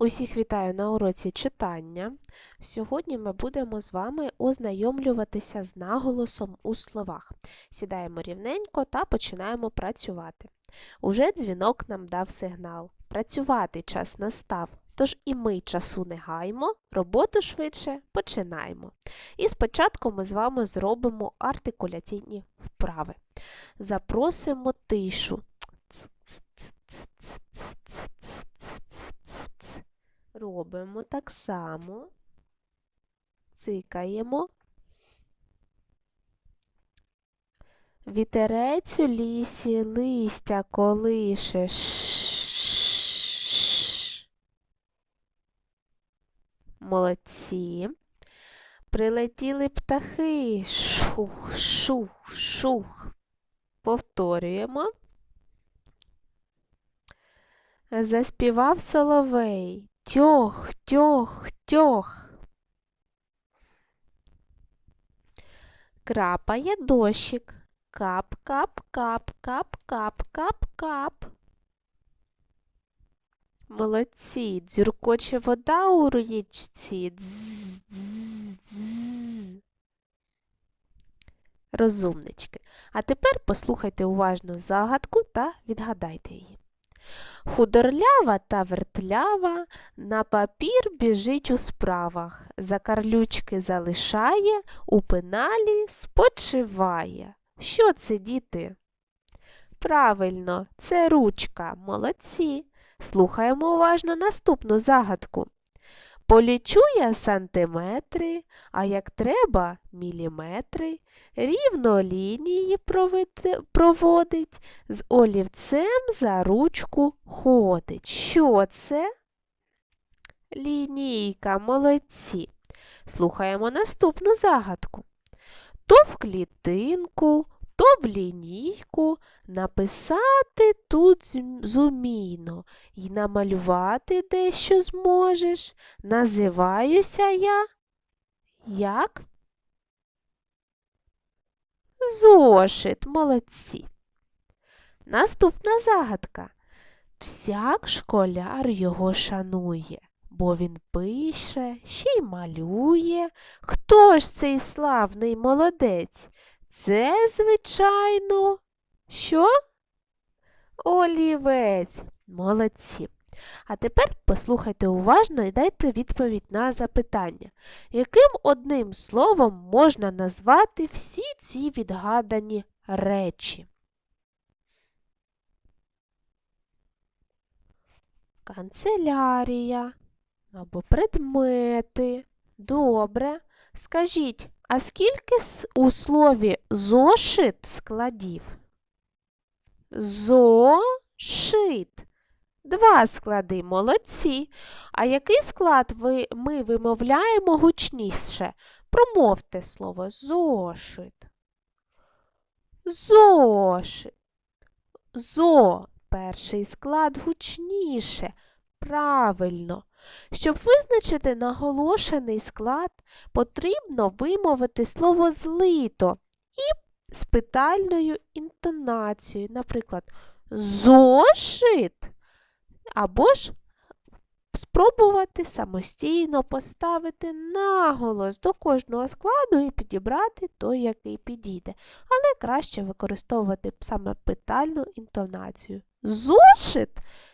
Усіх вітаю на уроці читання. Сьогодні ми будемо з вами ознайомлюватися з наголосом у словах. Сідаємо рівненько та починаємо працювати. Уже дзвінок нам дав сигнал. Працювати час настав, тож і ми часу не гаймо, роботу швидше починаємо. І спочатку ми з вами зробимо артикуляційні вправи. Запросимо тишу. Робимо так само. Цикаємо. Вітерець у лісі листя колише. Молодці. Прилетіли птахи. Шух, шух, шух. Повторюємо. Заспівав соловей. Тьох, тьох, тьох. Крапає дощик. Кап, кап, кап, кап, кап, кап, кап. Молодці. Дзюркоче вода у річці. Дз, дз, дз. Розумнички. А тепер послухайте уважно загадку та відгадайте її. Худорлява та вертлява на папір біжить у справах, закарлючки залишає, у пеналі спочиває. Що це, діти? Правильно, це ручка. Молодці. Слухаємо уважно наступну загадку. Полічу я сантиметри, а як треба міліметри, рівно лінії проводить, з олівцем за ручку ходить. Що це? Лінійка, молодці. Слухаємо наступну загадку. То в клітинку, то в лінійку написати тут зумійно і намалювати дещо зможеш. Називаюся я. Як? Зошит, молодці. Наступна загадка. Всяк школяр його шанує, бо він пише, ще й малює. Хто ж цей славний молодець? Це, звичайно, що? Олівець. Молодці. А тепер послухайте уважно і дайте відповідь на запитання. Яким одним словом можна назвати всі ці відгадані речі? Канцелярія або предмети. Добре. Скажіть, а скільки у слові зошит складів? Зошит. Два склади, молодці. А який склад ви, ми вимовляємо гучніше? Промовте слово зошит. Зошит. Зо. Перший склад гучніше. Правильно. Щоб визначити наголошений склад, потрібно вимовити слово злито і з питальною інтонацією. Наприклад, зошит. Або ж спробувати самостійно поставити наголос до кожного складу і підібрати той, який підійде. Але краще використовувати саме питальну інтонацію. Зошит!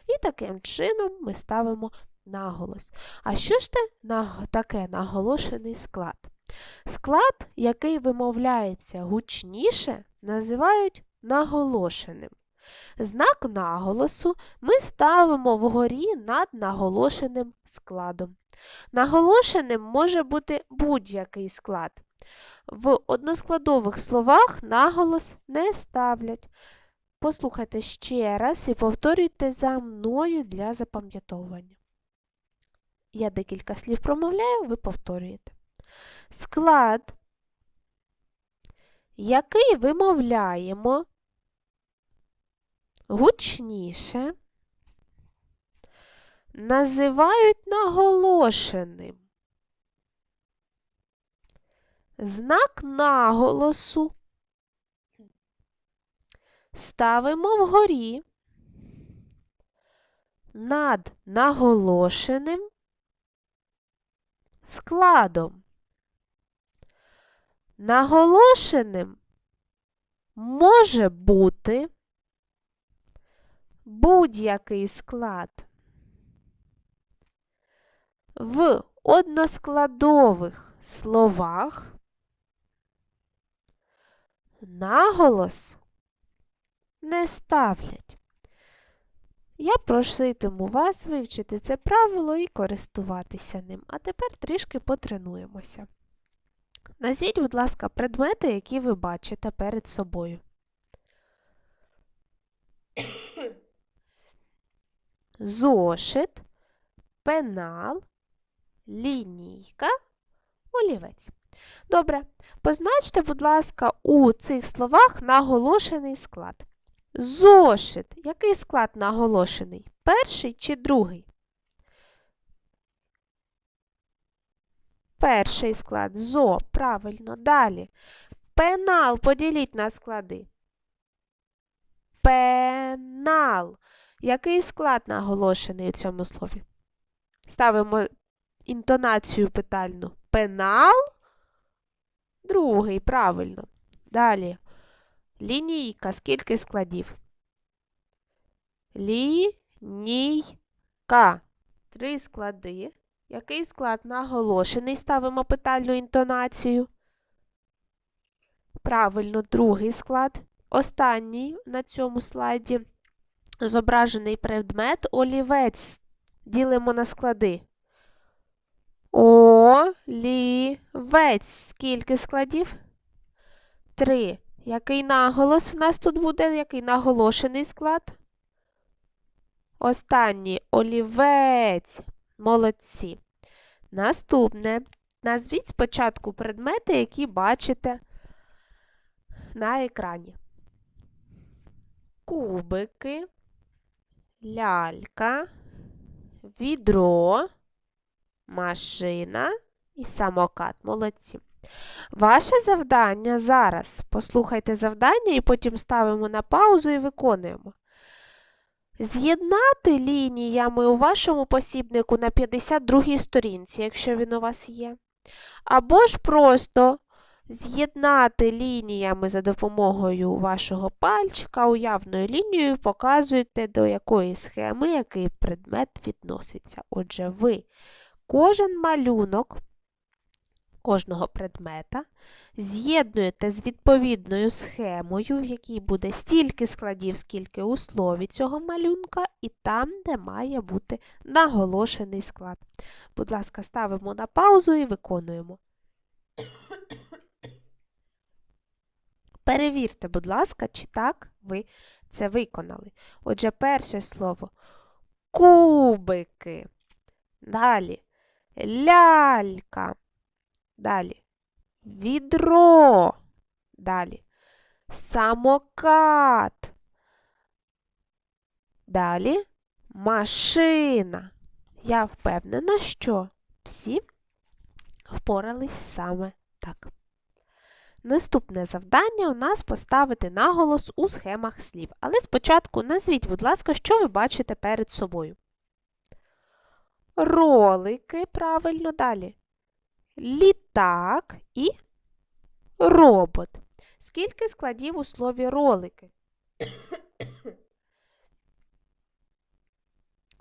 І таким чином ми ставимо наголос. А що ж на- таке наголошений склад? Склад, який вимовляється гучніше, називають наголошеним. Знак наголосу ми ставимо вгорі над наголошеним складом. Наголошеним може бути будь-який склад. В односкладових словах наголос не ставлять. Послухайте ще раз і повторюйте за мною для запам'ятовування. Я декілька слів промовляю, ви повторюєте. Склад, який вимовляємо гучніше, називають наголошеним. Знак наголосу ставимо вгорі над наголошеним складом. Наголошеним може бути будь-який склад. В односкладових словах наголос не ставлять. Я проситиму вас вивчити це правило і користуватися ним. А тепер трішки потренуємося. Назвіть, будь ласка, предмети, які ви бачите перед собою. Зошит, пенал, лінійка, олівець. Добре. Позначте, будь ласка, у цих словах наголошений склад. Зошит. Який склад наголошений? Перший чи другий? Перший склад. Зо. Правильно. Далі. Пенал. Поділіть на склади. Пенал. Який склад наголошений у цьому слові? Ставимо інтонацію питальну. Пенал. Другий, правильно. Далі. Лінійка. Скільки складів? Лінійка. Три склади. Який склад наголошений? Ставимо питальну інтонацію. Правильно, другий склад. Останній на цьому слайді зображений предмет олівець. Ділимо на склади. Олівець. Скільки складів? Три. Який наголос у нас тут буде? Який наголошений склад? Останній олівець. Молодці. Наступне. Назвіть спочатку предмети, які бачите на екрані. Кубики, лялька, відро, машина і самокат. Молодці. Ваше завдання зараз. Послухайте завдання і потім ставимо на паузу і виконуємо. З'єднати лініями у вашому посібнику на 52 сторінці, якщо він у вас є. Або ж просто з'єднати лініями за допомогою вашого пальчика уявною лінією показуєте, до якої схеми який предмет відноситься. Отже, ви кожен малюнок кожного предмета з'єднуєте з відповідною схемою, в якій буде стільки складів, скільки у слові цього малюнка, і там, де має бути наголошений склад. Будь ласка, ставимо на паузу і виконуємо. Перевірте, будь ласка, чи так ви це виконали. Отже, перше слово кубики. Далі лялька. Далі. Відро. Далі. Самокат. Далі машина. Я впевнена, що всі впорались саме так. Наступне завдання у нас поставити наголос у схемах слів. Але спочатку назвіть, будь ласка, що ви бачите перед собою. Ролики, правильно далі. Літак і робот. Скільки складів у слові ролики?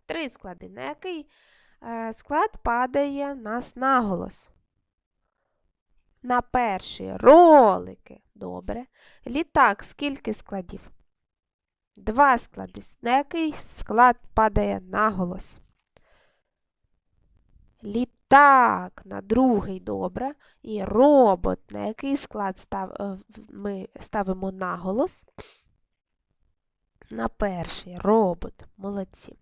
Три склади. На який е, склад падає нас наголос? На перший ролики. Добре. Літак скільки складів? Два склади. На який склад падає наголос? Літак на другий добре. І робот, на який склад став, е, ми ставимо наголос? На перший робот. Молодці.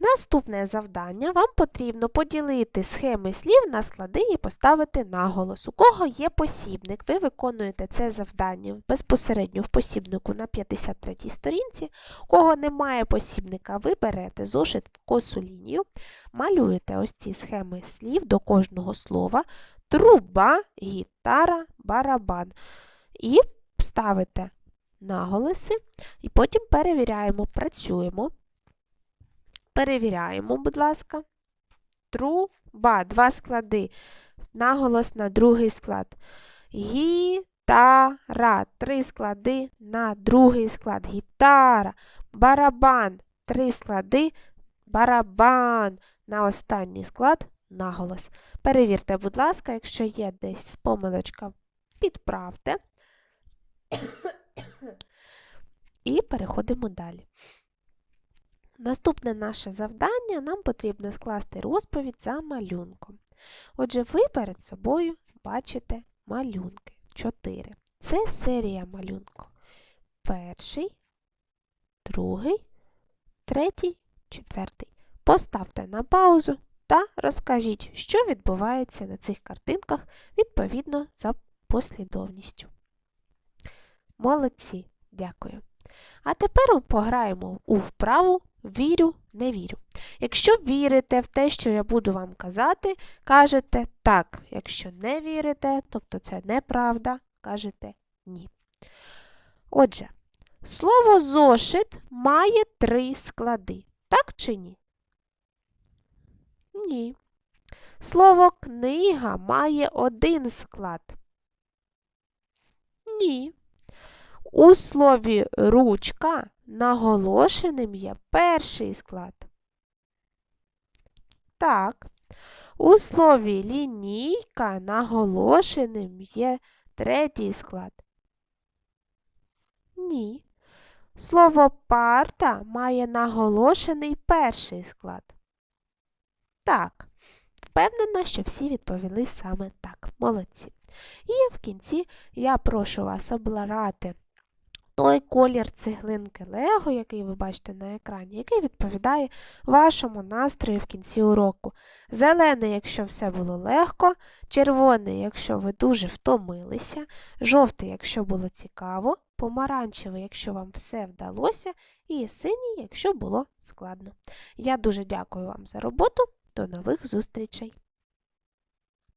Наступне завдання вам потрібно поділити схеми слів на склади і поставити наголос. У кого є посібник, ви виконуєте це завдання безпосередньо в посібнику на 53 сторінці. У кого немає посібника, ви берете зошит в косу лінію, малюєте ось ці схеми слів до кожного слова, труба, гітара, барабан. І ставите наголоси, і потім перевіряємо, працюємо. Перевіряємо, будь ласка. Труба. Два склади. Наголос на другий склад. Гітара. Три склади на другий склад. Гітара. Барабан. Три склади. Барабан. На останній склад наголос. Перевірте, будь ласка, якщо є десь помилочка, підправте. І переходимо далі. Наступне наше завдання нам потрібно скласти розповідь за малюнком. Отже, ви перед собою бачите малюнки. Чотири. Це серія малюнку. Перший, другий, третій, четвертий. Поставте на паузу та розкажіть, що відбувається на цих картинках відповідно за послідовністю. Молодці, дякую. А тепер пограємо у вправу вірю, не вірю. Якщо вірите в те, що я буду вам казати, кажете так. Якщо не вірите, тобто це неправда, кажете ні. Отже, слово зошит має три склади. Так чи ні? Ні. Слово книга має один склад. Ні. У слові ручка наголошеним є перший склад. Так. У слові лінійка наголошеним є третій склад. Ні. Слово парта має наголошений перший склад. Так. Впевнена, що всі відповіли саме так. Молодці. І в кінці я прошу вас обирати той колір цеглинки Лего, який ви бачите на екрані, який відповідає вашому настрою в кінці уроку. Зелений, якщо все було легко, червоний, якщо ви дуже втомилися, жовтий, якщо було цікаво, помаранчевий, якщо вам все вдалося, і синій, якщо було складно. Я дуже дякую вам за роботу. До нових зустрічей!